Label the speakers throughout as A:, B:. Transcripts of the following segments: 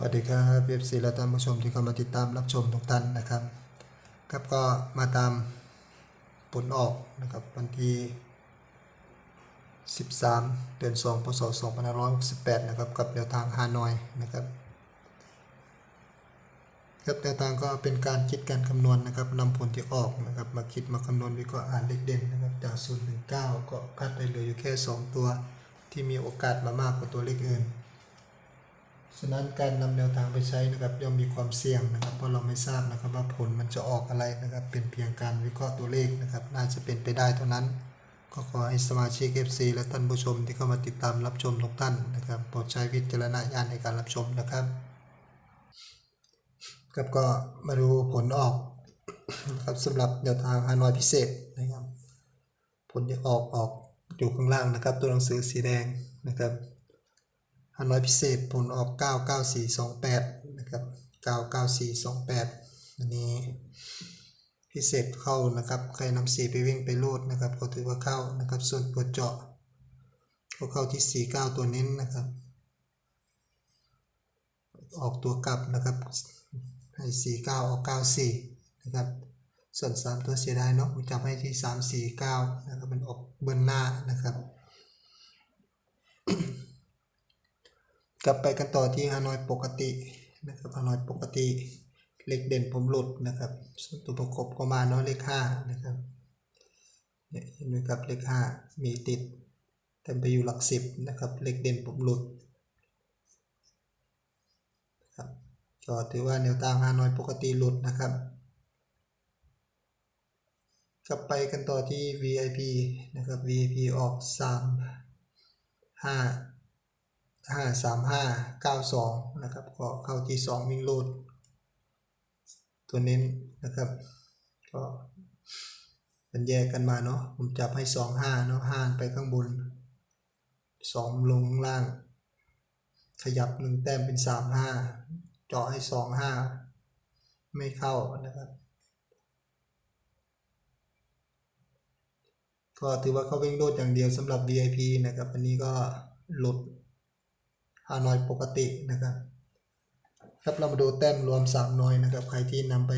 A: วัสดีครับเอฟซีและท่านผู้ชมที่เข้ามาติดตามรับชมทุกท่านนะครับ ครับก็มาตามผลออกนะครับวันที่ 13 เดือน2พศ2568 นะครับ กับแนวทางฮานอยนะครับครับแนวทางก็เป็นการคิดการคำนวณนะครับนำผลที่ออกนะครับ มาคิดมาคำนวณวิเคราะห์อ่านเลขเด่นนะครับจาก0ถึง9ก็คัดได้เหลืออยู่แค่ 2 ตัว ที่มีโอกาสมามากกว่าตัวเลขอื่น ฉะนั้นการนำแนวทางไปใช้นะครับย่อมมีความเสี่ยงนะครับ เพราะเราไม่ทราบนะครับว่าผลมันจะออกอะไรนะครับ เป็นเพียงการวิเคราะห์ตัวเลขนะครับ น่าจะเป็นไปได้เท่านั้น ก็ขอให้สมาชิก FC และท่านผู้ชมที่เข้ามาติดตามรับชมทุกท่านนะครับโปรดใช้วิจารณญาณในการรับชมนะครับครับก็มาดูผลออกนะครับสำหรับแนวทางฮานอยพิเศษนะครับ ผลที่ออกออกอยู่ข้างล่างนะครับ ตัวหนังสือสีแดงนะครับ ฮันน้อยพิเศษผลออก 99428 นะครับ 99428 อันนี้พิเศษเข้านะครับ ใครนำสีไปวิ่งไปรูดนะครับ ก็ถือว่าเข้านะครับ ส่วนตัวเจาะก็เข้าที่ 49 ตัวเน้นนะครับ ออกตัวกลับนะครับ ให้ 49 ออก 94 นะครับ ส่วน 3 ตัวเสียดายเนาะผมจับให้ที่ 349 นะครับ มันออกเบิ้ลหน้านะครับ กลับไปกันต่อที่ฮานอยปกตินะครับฮานอยปกติ เลขเด่นผมหลุดนะครับส่วนตัวประกบก็มาเนาะเลขห้านะครับเนี่ยเห็นไหมครับเลขห้ามีติดแต่ไปอยู่หลักสิบนะครับ เลขเด่นผมหลุดครับก็ถือว่าแนวทางฮานอยปกติหลุดนะครับ กลับไปกันต่อที่ VIP นะครับ VIP ออก3 5 ห้าสามห้าเก้าสองนะครับก็เข้าที่สองวิ่งรูดตัวเน้นนะครับ ก็มันแยกกันมาเนาะผมจับให้สองห้าเนาะห้าไปข้างบนสองลงล่าง ขยับหนึ่งแต้มเป็นสามห้าเจาะให้สองห้าไม่เข้านะครับก็ถือว่าเขาวิ่งรูดอย่างเดียวสำหรับ VIP นะครับ อันนี้ก็หลุด ฮานอยปกตินะครับ ครับเรามาดูแต้มรวม 3 หน่วยนะครับ ใครที่นำไป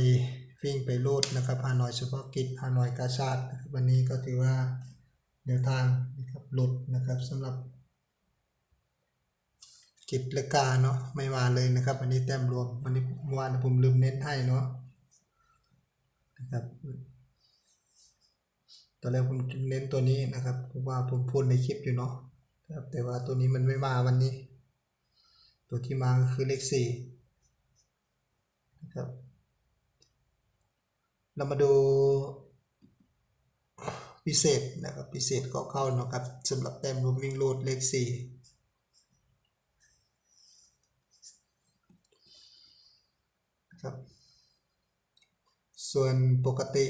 A: วิ่งไปรูดนะครับฮานอยเฉพาะกิจฮานอยกาชาตินะครับวันนี้ก็ถือว่าแนวทางนะครับหลุดนะครับสำหรับกิจเลกาเนาะไม่มาเลยนะครับวันนี้แต้มรวมวันนี้เมื่อวานผมลืมเน้นให้เนาะนะครับตอนแรกผมเน้นตัวนี้นะครับเพราะว่าผมพูดในคลิปอยู่เนาะครับแต่ว่าตัวนี้มันไม่มาวันนี้ ตัวที่มาก็คือเลขสี่นะครับเรามาดูพิเศษนะครับพิเศษก็เข้านะครับสำหรับแต้มรวมวิ่งโลดเลขสี่นะครับ ส่วนปกติ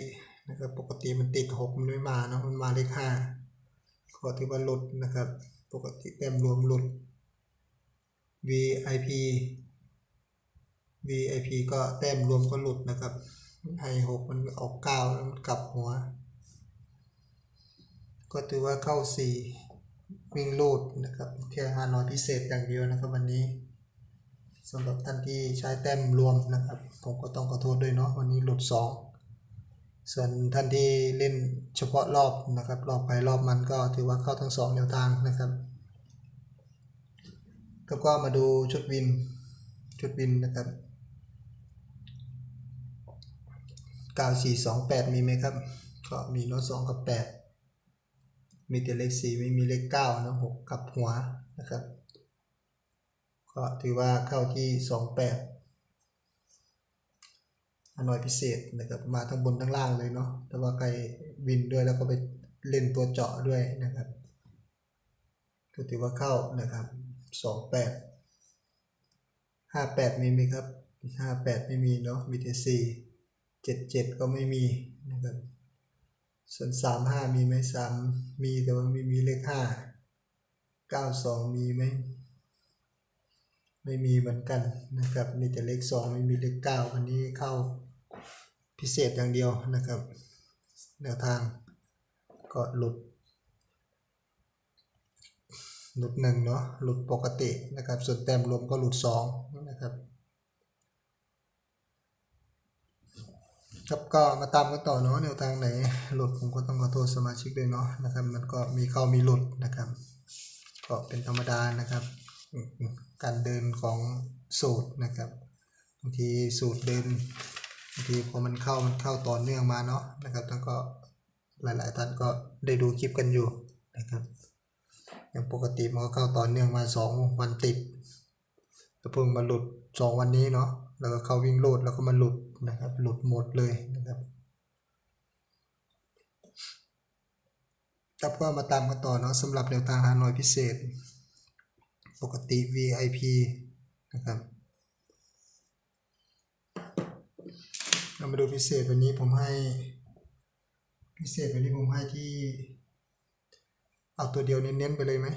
A: นะครับปกติมันติดหกมันไม่มาเนาะมันมาเลขห้าก็ถือว่าหลุดนะครับ ปกติแต้มรวมหลุด VIP VIP ก็แต้มรวมก็หลุดนะครับให้หกมันออกเก้าแล้วมันกลับหัว ก็ถือว่าเข้าสี่วิ่งลูดนะครับแค่ห้าน้อยพิเศษอย่างเดียวนะครับวันนี้สำหรับท่านที่ใช้แต้มรวมนะครับ ผมก็ต้องขอโทษด้วยเนาะวันนี้หลุดสองส่วนท่านที่เล่นเฉพาะรอบนะครับ รอบไปรอบมันก็ถือว่าเข้าทั้งสองแนวทางนะครับ แล้วก็มาดูชุดวิน ชุดวินนะครับ 9428 มีไหมครับ ก็มีโน้ต2กับ 8 มีแต่เลข 4 ไม่มีเลข9นะ6กับหัวนะครับ ก็ถือว่าเข้าที่ 28อันนอยพิเศษนะครับ มาทั้งบนทั้งล่างเลยเนาะ แต่ว่าใครวินด้วยแล้วก็ไปเล่นตัวเจาะด้วยนะครับก็ถือว่าเข้านะครับ สองแปดห้าแปดมีไหมครับห้าแปดไม่มีเนาะมีแต่สี่เจ็ดเจ็ดก็ไม่มีนะครับส่วนสามห้ามีไหมสามมีแต่ว่าไม่มีเลขห้าเก้าสองมีไหมไม่มีเหมือนกันนะครับมีแต่เลขสองไม่มีเลขเก้าวันนี้เข้าพิเศษอย่างเดียวนะครับ แนวทางก็หลุด หลุดหนึ่งเนาะหลุดปกตินะครับ ส่วนแต้มรวมก็หลุดสองนะครับครับก็มาตามกันต่อเนาะแนวทางไหนหลุดผมก็ต้องขอโทษสมาชิกด้วยเนาะนะครับ มันก็มีเข้ามีหลุดนะครับ ก็เป็นธรรมดานะครับ การเดินของสูตรนะครับบางทีสูตรเดินบางทีพอมันเข้ามันเข้าต่อเนื่องมาเนาะนะครับแล้วก็หลายๆท่านก็ได้ดูคลิปกันอยู่นะครับ อย่างปกติมันก็เข้าต่อเนื่องมาสองวันติดแล้วเพิ่งมาหลุดสองวันนี้เนาะแล้วก็เข้าวิ่งโลดแล้วก็มาหลุดนะครับหลุดหมดเลยนะครับครับก็มาตามกันต่อเนาะสำหรับแนวทางฮานอยพิเศษ ปกติ VIP นะครับเรามาดูพิเศษวันนี้ผมให้พิเศษวันนี้ผมให้ที่ เอาตัวเดียวเน้นๆไปเลยไหม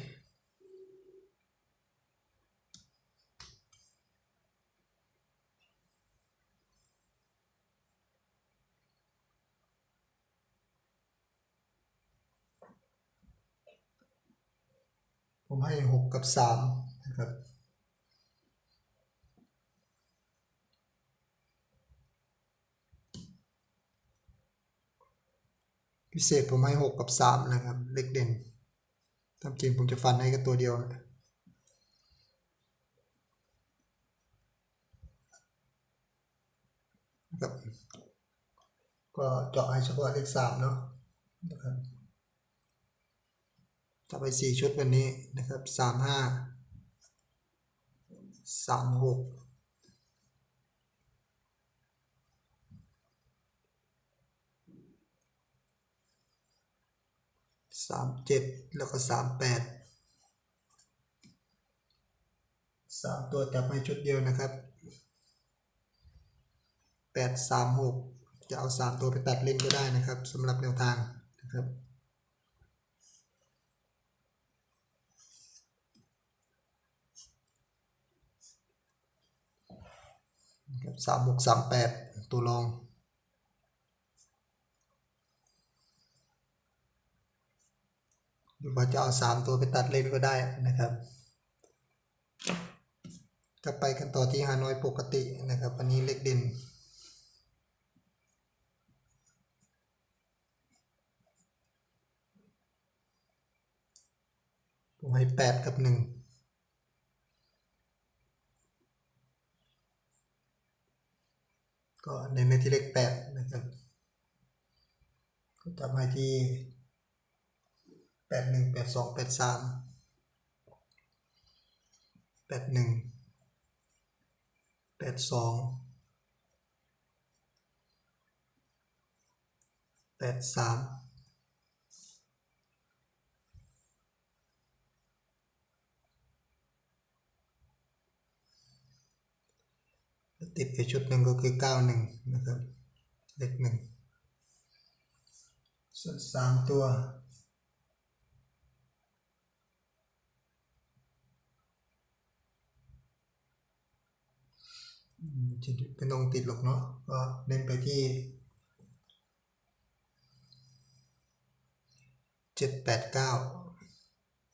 A: ผมให้หกกับสามนะครับพิเศษผมให้หกกับสามนะครับ เลขเด่น ตามจริงผมจะฟันให้แค่ตัวเดียวนะครับก็เจาะให้เฉพาะเลขสามเนาะนะครับจะไปสี่ชุดวันนี้นะครับสามห้าสามหก สามเจ็ดแล้วก็สามแปดสามตัวจับให้ชุดเดียวนะครับแปดสามหกจะเอาสามตัวไปตัดเล่นก็ได้นะครับสำหรับแนวทางนะครับครับสามหกสามแปดตัวรอง หรือว่าจะเอาสามตัวไปตัดเล่นก็ได้นะครับจะไปกันต่อที่ฮานอยปกตินะครับอันนี้เลขเด่นผมให้แปดกับหนึ่งก็เน้นในที่เลขแปดนะครับก็จับให้ที่ แปดหนึ่งแปดสองแปดสามแปดหนึ่งแปดสองแปดสามติดไปชุดหนึ่งก็คือเก้าหนึ่งนะครับ เลขหนึ่งส่วนสามตัว จะเป็นตรงติดหรอกเนาะก็เน้นไปที่เจ็ดแปดเก้า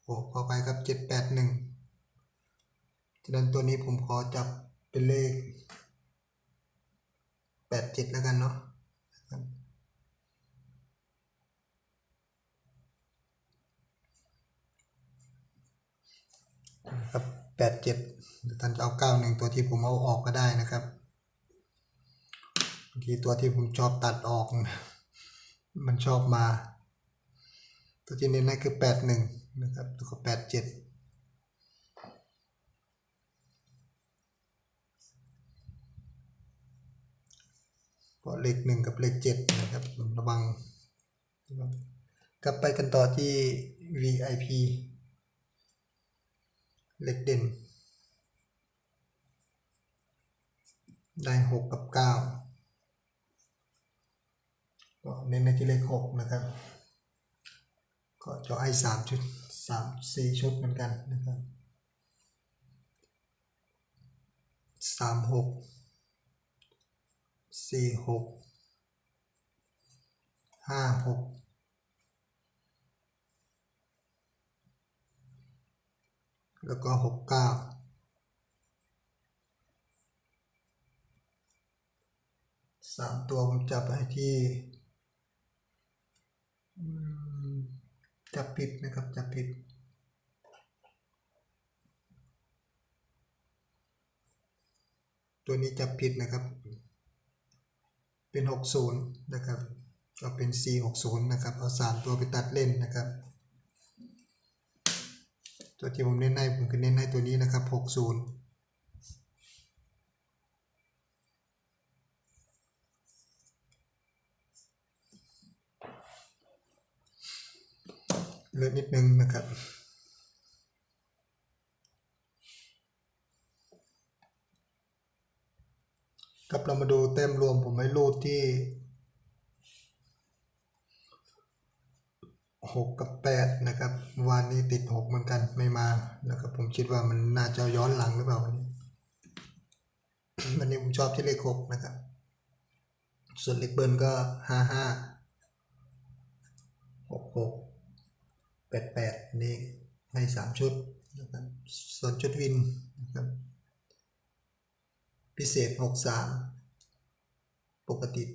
A: โอ้ขอไปครับเจ็ดแปดหนึ่งฉะนั้นตัวนี้ผมขอจับเป็นเลขแปดเจ็ดแล้วกันเนาะครับครับแปดเจ็ด ท่านจะเอาเก้าหนึ่งตัวที่ผมเอาออกก็ได้นะครับบางทีตัวที่ผมชอบตัดออก มันชอบมา ตัวที่เน้นนั่นคือแปดหนึ่งนะครับแล้วก็แปดเจ็ดก็เลขหนึ่งกับเลขเจ็ดนะครับระวัง กลับไปกันต่อที่ VIP เลขเด่น ได้หกกับเก้าก็เน้นในที่เลขหกนะครับ ก็จะให้สามชุดสามสี่ชุดเหมือนกันนะครับสามหกสี่หกห้าหกแล้วก็หกเก้า สามตัวผมจับไปที่จับผิดนะครับจับผิดตัวนี้จับผิดนะครับ เป็น 60 นะครับ ก็เป็น 460 นะครับ เอาสามตัวไปตัดเล่นนะครับ ตัวที่ผมเน้นให้ผมคือเน้นให้ตัวนี้นะครับ 60 เลือกนิดนึงนะครับครับเรามาดูแต้มรวมผมให้รูดที่หกกับแปดนะครับวานนี้ติดหกเหมือนกันไม่มานะครับผมคิดว่ามันน่าจะย้อนหลังหรือเปล่าวันนี้วันนี้ผมชอบที่เลขหกนะครับ ส่วนเลขเบิร์นก็ห้า ห้าหกหกแปดแปดอันนี้ให้สามชุดนะครับส่วนชุดวินนะครับพิเศษ 63 ปกติ 81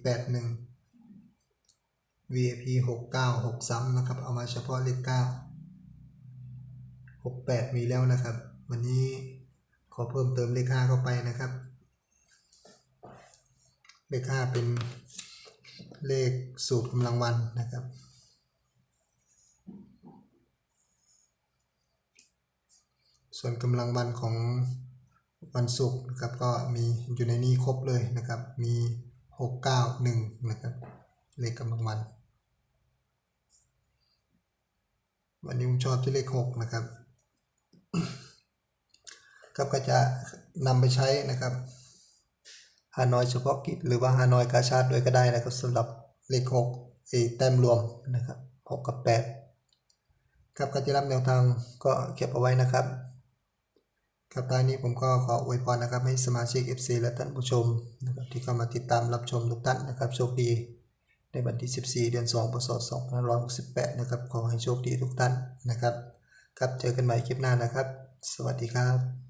A: VIP 69 6ซ้ำนะครับเอามาเฉพาะเลข9 68 มีแล้วนะครับ วันนี้ขอเพิ่มเติมเลข5เข้าไปนะครับ เลข5เป็นเลขสูตรกำลังวันนะครับ ส่วนกำลังวันของวันศุกร์นะครับก็มีอยู่ในนี้ครบเลยนะครับ มี 6 9 1 นะครับ เลขกำลังวัน วันนี้ผมชอบที่เลข 6 นะครับครับก็จะนำไปใช้นะครับฮานอยเฉพาะกิจหรือว่าฮานอยกาชาติด้วยก็ได้นะครับสำหรับเลข6ไอ้แต้มรวมนะครับ 6 กับ 8 ครับการจะรับแนวทางก็เก็บเอาไว้นะครับ ครับท้ายนี้ผมก็ขออวยพรนะครับให้สมาชิก FC และท่านผู้ชมนะครับที่เข้ามาติดตามรับชมทุกท่านนะครับโชคดี ในวันที่ 14 เดือน2พศ2568 นะครับ ขอให้โชคดีทุกท่านนะครับ ครับเจอกันใหม่คลิปหน้านะครับ สวัสดีครับ